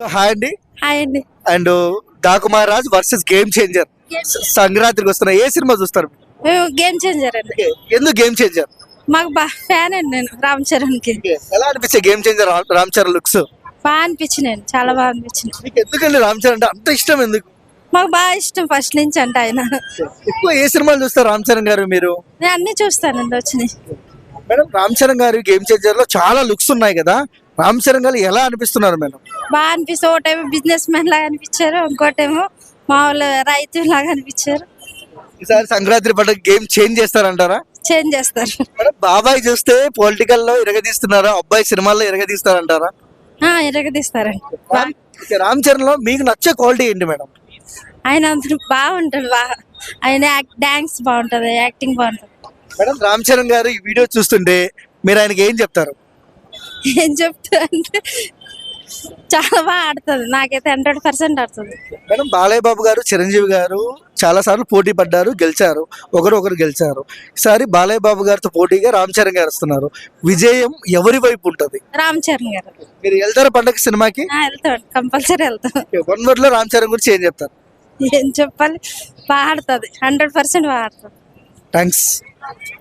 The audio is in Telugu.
హాయ్ అండి. హాయ్ అండి. And Daku Maharaj versus game changer సంక్రాంతికి వస్తున్న ఏ సినిమా చూస్తారు? గేమ్ చేంజర్ అండి. ఎందుకు గేమ్ చేంజర్ మాకు ఫ్యాన్ అండి నేను రామ్ చరణ్కి ఎలా అనిపించే game changer Ram Charan looks? బాగా అనిపించినాయి చాలా బాగా అనిపించింది మీకు ఎందుకండి రామ్ చరణ్ అంటే అంత ఇష్టం ఎందుకు? మాకు బాగా ఇష్టం ఫస్ట్ నుంచి అంటే ఆయన. ఎక్కువ ఏ సినిమాలు చూస్తారు రామ్ చరణ్ గారు మీరు? నేను అన్ని చూస్తానండి వచ్చినాయి. మేడం రామ్ చరణ్ గారు గేమ్ చేంజర్లో చాలా లుక్స్ ఉన్నాయి కదా. రామ్ చరణ్ గారు ఎలా అనిపిస్తున్నారు మేడం? బాగా అనిపిస్తుంది. ఒకటేమో బిజినెస్ మ్యాన్ లాగా అనిపించారు ఇంకోటేమో మామూలు రైతు లాగా అనిపించారు. ఈసారి సంక్రాంతి పండుగ గేమ్ చేంజ్ చేస్తారంటారా? చేంజ్ చేస్తారు. బాబాయ్ చూస్తే పొలిటికల్లో ఇరగదీస్తున్నారా? అబ్బాయి సినిమాల్లో ఇరగదీస్తారంటారా? ఆ, ఎరగదీస్తారండి రామ్ చరణ్లో మీకు నచ్చే క్వాలిటీ ఏంటి మేడం? ఆయన అందరూ బాగుంటాడు బాగా ఆయన డాన్స్ బాగుంటది యాక్టింగ్ బాగుంటది. మేడం రామ్ చరణ్ గారు ఈ వీడియో చూస్తుంటే మీరు ఆయనకి ఏం చెప్తారు? ఏం చెప్తా అంటే చాలా బాగా ఆడుతుంది. నాకైతే హండ్రెడ్ పర్సెంట్ ఆడుతుంది. మేడం బాలయ్య బాబు గారు చిరంజీవి గారు చాలా సార్లు పోటీ పడ్డారు గెలిచారు. ఒకరు ఒకరు గెలిచారు. ఈసారి బాలయ్య బాబు గారితో పోటీగా రామ్ చరణ్ గారు వస్తున్నారు. విజయం ఎవరి వైపు ఉంటది? రామ్ చరణ్ గారు. మీరు వెళ్తారా పండగ సినిమాకి? ఆ, వెళ్తాం కంపల్సరీ వెళ్తాం. వన్ వర్డ్లో రామ్ చరణ్ గురించి ఏం చెప్తారు? ఏం చెప్పాలి? బాగా ఆడుతుంది. హండ్రెడ్ పర్సెంట్ బాగా ఆడుతుంది. థ్యాంక్స్.